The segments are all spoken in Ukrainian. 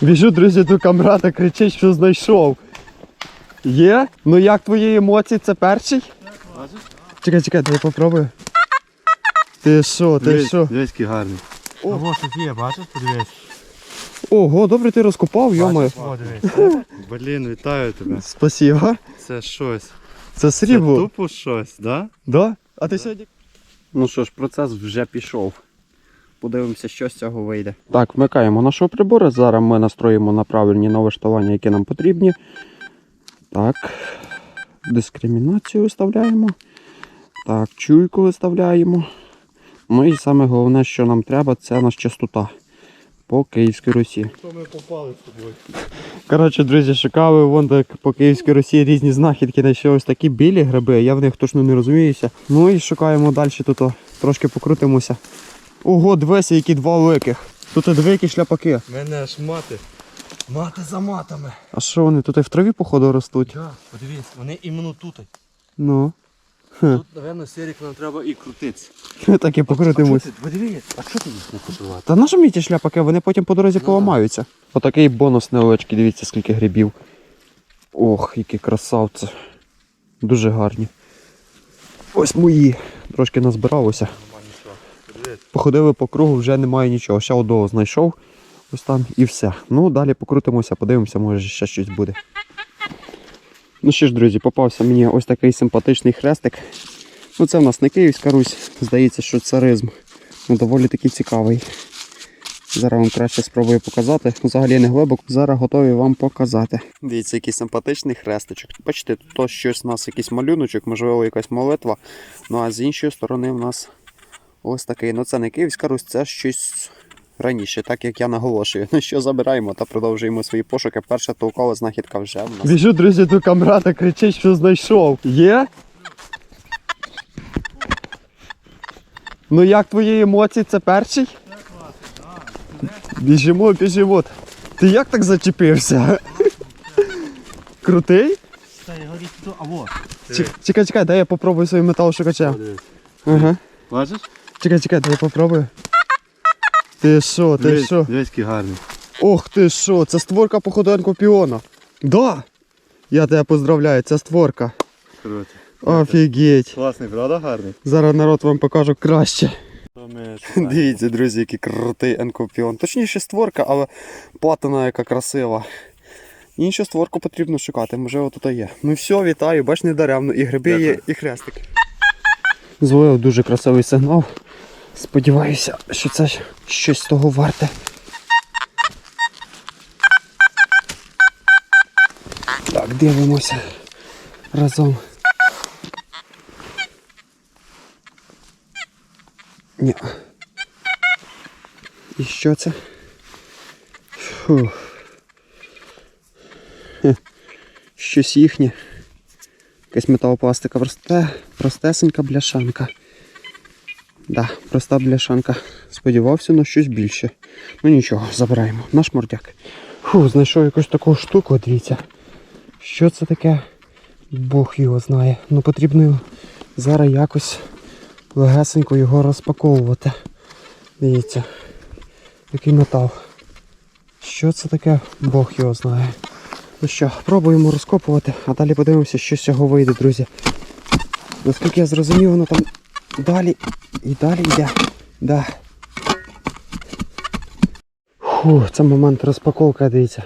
Біжу, друзі, до камрата, кричить, що знайшов. Є? Ну як твої емоції? Це перший? Чекай, чекай, дай попробую. Ти що, ти що? Дивись, який гарний. Ого, щось є, бачиш, подивись. Ого, добре ти розкопав. О, дивись. Блін, вітаю тебе. Спасибо. Це щось. Це Це срібло. тупо щось, да? Да? А ти сьогодні. Ну що ж, процес вже пішов. Подивимося, що з цього вийде. Так, вмикаємо нашого прибору. Зараз ми настроїмо на правильні налаштування, які нам потрібні. Так. Дискримінацію виставляємо. Так, чуйку виставляємо. Ну і саме головне, що нам треба, це наша частота по Київській Русі. Що ми попали з тобою? Коротше, друзі, шукали вон так по Київській Росії різні знахідки, знайшли ось такі білі гриби, я в них точно не розуміюся. Ну і шукаємо далі тут, трошки покрутимося. Ого, дивися, які два великих. Тут дві які шляпаки. Мене аж мати. Мати за матами. А що вони тут і в траві, походу, ростуть? Да, подивись, вони іменно тут. Ну, Тут, напевно, Серік нам треба і крутитися. так і покрутимось. Подивись, а що ти їх не купувати? Та на мені ті шляпаки? Вони потім по дорозі Ну, поламаються. Отакий бонус невеличкий, дивіться, скільки грибів. Ох, які красавці. Дуже гарні. Ось мої. Трошки назбиралося. Походили по кругу, вже немає нічого. Ще одного знайшов. Ось там і все. Ну, далі покрутимося, подивимося, може ще щось буде. Ну що ж, друзі, попався мені ось такий симпатичний хрестик. Ну, це в нас не Київська Русь, здається, що царизм. Ну, доволі такий цікавий. Зараз вам краще спробую показати. Взагалі не глибоко. Зараз готові вам показати. Дивіться, який симпатичний хрестичок. Бачите, тут щось у нас якийсь малюночок, можливо, якась молитва. Ну а з іншої сторони в нас ось такий. Ну це не Київська Русь, це щось раніше, так як я наголошую. Ну що, забираємо та продовжуємо свої пошуки. Перша толкова знахідка вже в нас. Біжу, друзі, до камрата, кричить, що знайшов. Є? Ну як твої емоції? Це перший? Біжимо, біжимо. Ти як так зачепився? Крутий? Чекай, чекай, дай я попробую своїм металошукачем. Ага. Бачиш? Чекай, чекай, дай я попробую. Ти що, ти що? Дивись, який гарний. Ох ти що, це створка походу енкопіона. Да! Я тебе поздравляю, це створка. Круто. Офігеть. Класний, правда, гарний? Зараз народ вам покажу краще. Дивіться, друзі, який крутий енкопіон. Точніше створка, але патина яка красива. Іншу створку потрібно шукати, може отут є. Ну все, вітаю, бач, не даремно. І гриби є, і хрестик. Зловив дуже красивий сигнал. Сподіваюся, що це щось того варте. Так, дивимося разом. Ні. І що це? Фух. Щось їхнє. Якась металопластика просте, простесенька бляшанка. Да, проста бляшанка. Сподівався на щось більше. Ну нічого, забираємо. Наш мордяк. Фу, знайшов якусь таку штуку, дивіться. Що це таке? Бог його знає. Ну потрібно зараз якось легесенько його розпаковувати. Дивіться. Який метал. Що це таке? Бог його знає. Ну що, пробуємо розкопувати, а далі подивимося, що з цього вийде, друзі. Наскільки я зрозумів, воно там далі і далі йде. Да. Фу, це момент розпаковки, дивіться.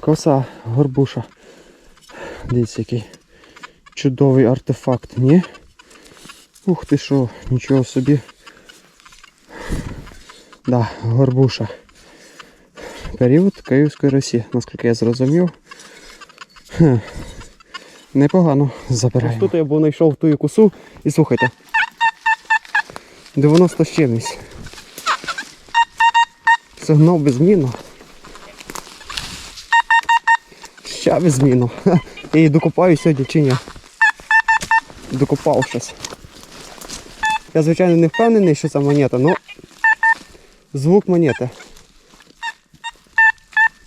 Коса, горбуша. Дивіться, який чудовий артефакт, ні? Ух ти що, нічого собі. Да, горбуша. Період Київської Росії, наскільки я зрозумів. Непогано забираємо. Тут я був знайшов ту косу і слухайте. 90 з чимось. Сигнал безмінно. Ще безмінно. Її докопаю сьогодні чи ні? Докопав щось. Я звичайно не впевнений, що це монета, але звук монети.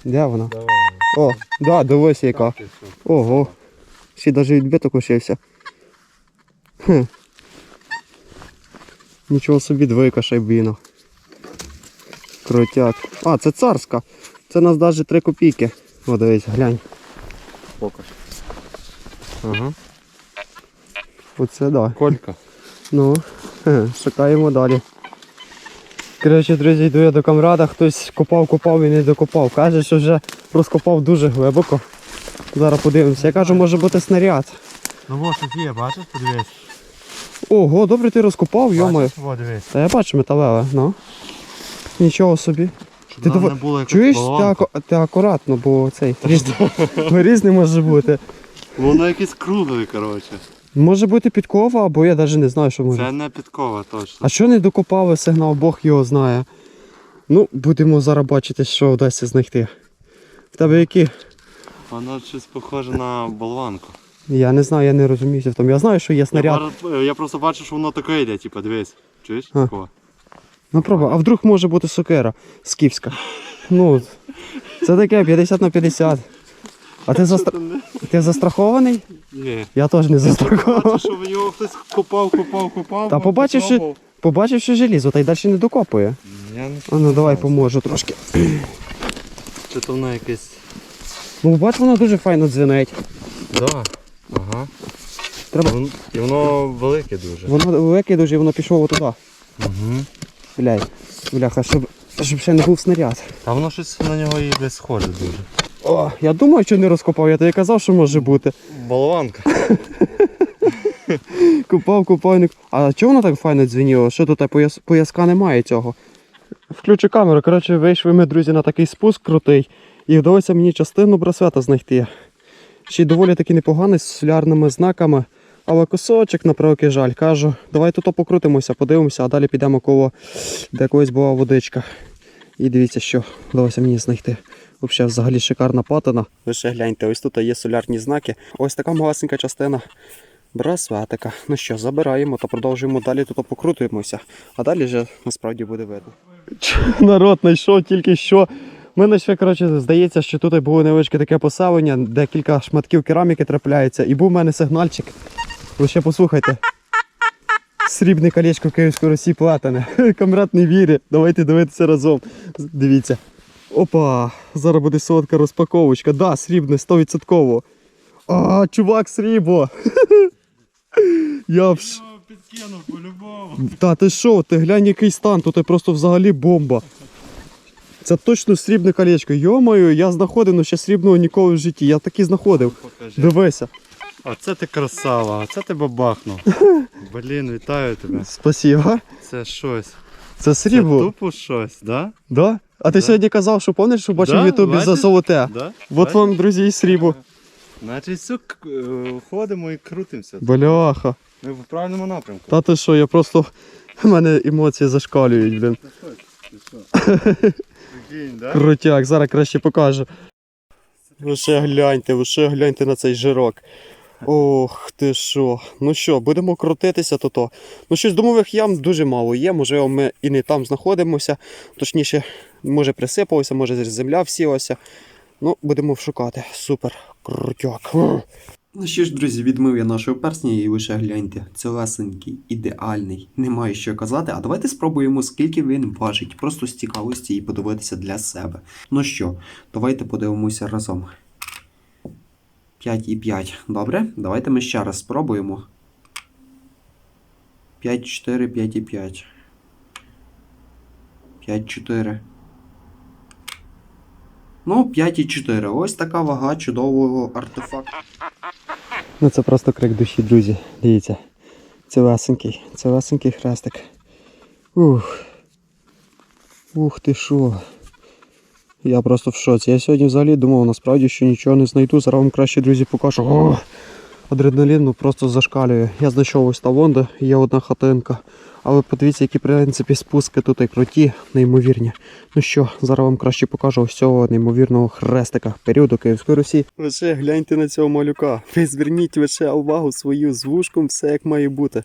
Де вона? Давай. О, да, дивися яка. Ого. Ще навіть відбиток лишився. Хм. Нічого собі двойка шайбіна. Крутяк. А, це царська. Це нас навіть 3 копійки. О, дивись, глянь. Покаж. Ага. Оце да. Колька. Ну, хе, шукаємо далі. Коротше, друзі, йду я до камрада, хтось копав, копав і не докопав. Каже, що вже розкопав дуже глибоко. Зараз подивимося. Я кажу, може бути снаряд. Ну вот тут є, бачиш, подивись. Ого, добре ти розкопав, йомаю. Дивись. Та я бачу металеве, ну. Нічого собі. Щоб Ти не було Чуєш, ти, аку- ти акуратно, бо цей різний, різний може бути. Воно якесь кругле, коротше. Може бути підкова, або я навіть не знаю, що може. Це не підкова точно. А що не докопали сигнал, Бог його знає. Ну, будемо зараз бачити, що вдасться знайти. В тебе які? Воно щось похоже на болванку. Я не знаю, я не розуміюся в тому. Я знаю, що є Я, снаряд. пар- я просто бачу, що воно таке йде, типу, дивись. Чуєш? А. Такого. Ну пробуй, а вдруг може бути сокира скіфська. Ну, це таке 50 на 50. А ти, застра... ти застрахований? Ні. Я теж не застрахований. Бачу, що в нього хтось копав, копав, копав. Та побачив, що-. Побачив, що желізо, та й далі не докопує. Я не А ну давай поможу трошки. Чи то воно якесь. Ну бач, воно дуже файно дзвенить. Да. Ага. Треба- Вон- І воно велике дуже. Воно велике дуже, і воно пішло отуди. Угу. Блядь. Бляха, щоб, щоб ще не був снаряд. Та воно щось на нього і десь схоже дуже. О, я думаю, що не розкопав, я тобі казав, що може бути. Болванка. Купав, купав, не... А чого воно так файно дзвеніло? Що тут пояс... пояска немає цього? Включу камеру. Коротше, вийшли ми, друзі, на такий спуск крутий. І вдалося мені частину браслета знайти. Ще й доволі таки непоганий з солярними знаками. Але кусочок, на превеликий жаль, кажу, давай тут покрутимося, подивимося, а далі підемо коло, де колись була водичка. І дивіться, що вдалося мені знайти. Взагалі, взагалі шикарна патина. Ви ще гляньте, ось тут є солярні знаки. Ось така малесенька частина браслетика. Ну що, забираємо та продовжуємо далі тут покрутуємося. А далі вже насправді буде видно. Народ знайшов тільки що. Мене ще, коротше, здається, що тут було невеличке таке поселення, де кілька шматків кераміки трапляється. І був у мене сигнальчик. Ви ще послухайте. Срібне колечко Київської Росії платане. Камрад не вірить. Давайте дивитися разом. Дивіться. Опа, зараз буде солодка розпаковочка. Да, срібне, 100%. А, чувак, срібло. Я в. Підкинув по-любому. Та ти що, ти глянь який стан, тут просто взагалі бомба. Це точно срібне колечко. Йомаю, я знаходив, але ще срібного ніколи в житті. Я таки знаходив. Покажи. Дивися. А це ти красава, а це ти бабахнув. Блін, вітаю тебе. Спасибо. Це щось. Це Це тупо щось, да? Да? А ти Да. сьогодні казав, що пам'ятаєш, що бачив Да, в Ютубі за бачиш? золоте. Да? От вам, друзі, і срібло. Значить, все, к- е, ходимо і крутимося. Бляха. Ми в правильному напрямку. Та ти що, я просто. У мене емоції зашкалюють, блін. Прикинь, да? Крутяк, зараз краще покажу. Ви ще гляньте, ви ще гляньте на цей жирок. Ох ти що. Ну що, будемо крутитися то то. Ну щось домових ям дуже мало є. Можливо, ми і не там знаходимося. Точніше, може присипалося, може земля всілася. Ну, будемо шукати. Супер. Крутяк. Ну що ж, друзі, відмив я нашого персня і лише гляньте. Цілесенький, ідеальний, немає що казати. А давайте спробуємо, скільки він важить. Просто з цікавості і подивитися для себе. Ну що, давайте подивимося разом. 5 і 5. Добре? Давайте ми ще раз спробуємо. 5, 4, 5 і 5. 5, 4. Ну, 5 і 4. Ось така вага чудового артефакту. Ну це просто крик душі, друзі. Дивіться. Цілесенький, цілесенький хрестик. Ух. Ух ти що. Я просто в шоці. Я сьогодні взагалі думав насправді, що нічого не знайду. Зараз вам краще, друзі, покажу. О! Адреналін ну, просто зашкалює. Я знайшов ось та де є одна хатинка. Але подивіться, які в принципі спуски тут і круті, неймовірні. Ну що, зараз вам краще покажу ось цього неймовірного хрестика періоду Київської Русі. Лише гляньте на цього малюка. Ви зверніть лише увагу свою з вушком, все як має бути.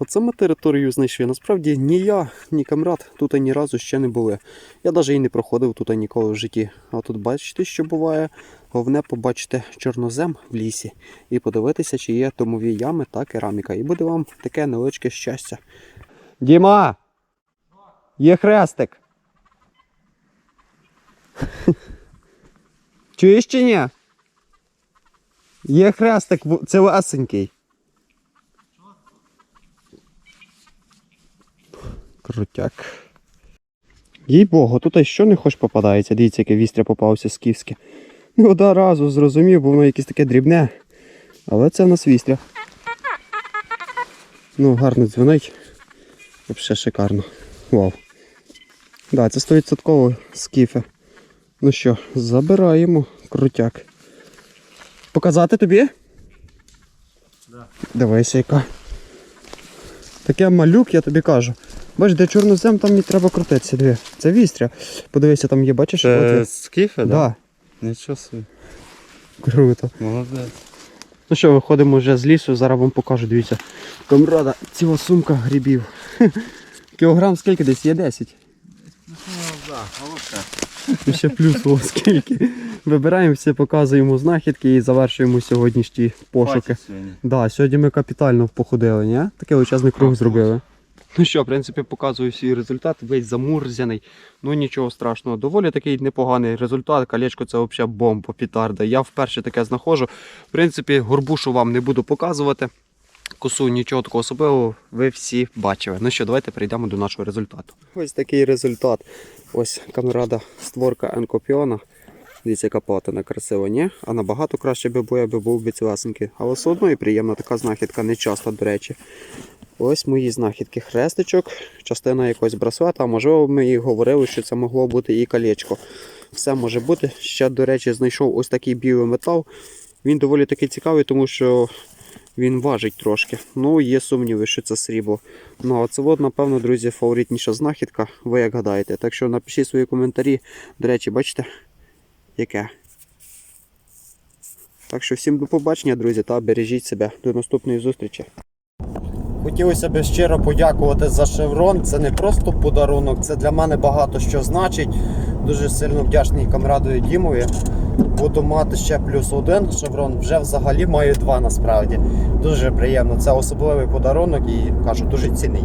Оце ми територію знайшли. Насправді ні я, ні камрад тут ні разу ще не були. Я навіть і не проходив тут ніколи в житті. А тут бачите, що буває. Головне побачити чорнозем в лісі і подивитися, чи є домові ями та кераміка. І буде вам таке невеличке щастя. Діма! Є хрестик. Чуєш чи ні? Є хрестик в- цілесенький. Крутяк. Їй Богу, тут що не хоч попадається. Дивіться, яке вістря попався скіфське. Ну, одразу зрозумів, бо воно якесь таке дрібне. Але це в нас вістря. Ну, гарно дзвонить. Взагалі шикарно. Вау. Да, це 100% скіфи. Ну що, забираємо крутяк. Показати тобі? Да. Дивися, яка. Таке малюк, я тобі кажу. Бачиш, де чорнозем, там і треба крутитися. Диви. Це вістря. Подивися, там є, бачиш? Це скіфи, да. да? Нічого собі. Круто. Молодець. Ну що, виходимо вже з лісу, зараз вам покажу, дивіться. Камрада, ціла сумка грибів. Кілограм скільки десь є 10. Ну. І ще плюс о, скільки. Вибираємо все, показуємо знахідки і завершуємо сьогоднішні пошуки. Хватить сьогодні. Да, сьогодні ми капітально походили, ні? Такий величезний круг зробили. Ну що, в принципі, показую свій результат, весь замурзяний. Ну нічого страшного, доволі такий непоганий результат. Колечко це взагалі бомба, пітарда. Я вперше таке знаходжу. В принципі, горбушу вам не буду показувати. Косу нічого такого особливого, ви всі бачили. Ну що, давайте перейдемо до нашого результату. Ось такий результат. Ось камерада створка Енкопіона. Дивіться, яка патина красива, ні? А набагато краще би було, якби був би цілесенький. Але все одно і приємна така знахідка, не часто, до речі. Ось мої знахідки. Хрестичок, частина якогось браслета, можливо ми і говорили, що це могло бути і колечко. Все може бути. Ще, до речі, знайшов ось такий білий метал. Він доволі таки цікавий, тому що він важить трошки. Ну, є сумніви, що це срібло. Ну, а це от, напевно, друзі, фаворитніша знахідка. Ви як гадаєте. Так що напишіть свої коментарі. До речі, бачите, яке. Так що всім до побачення, друзі, та бережіть себе. До наступної зустрічі. Хотілося б щиро подякувати за шеврон. Це не просто подарунок, це для мене багато що значить. Дуже сильно вдячний камрадою Дімові. Буду мати ще плюс один шеврон. Вже взагалі маю два насправді. Дуже приємно. Це особливий подарунок і кажу, дуже цінний.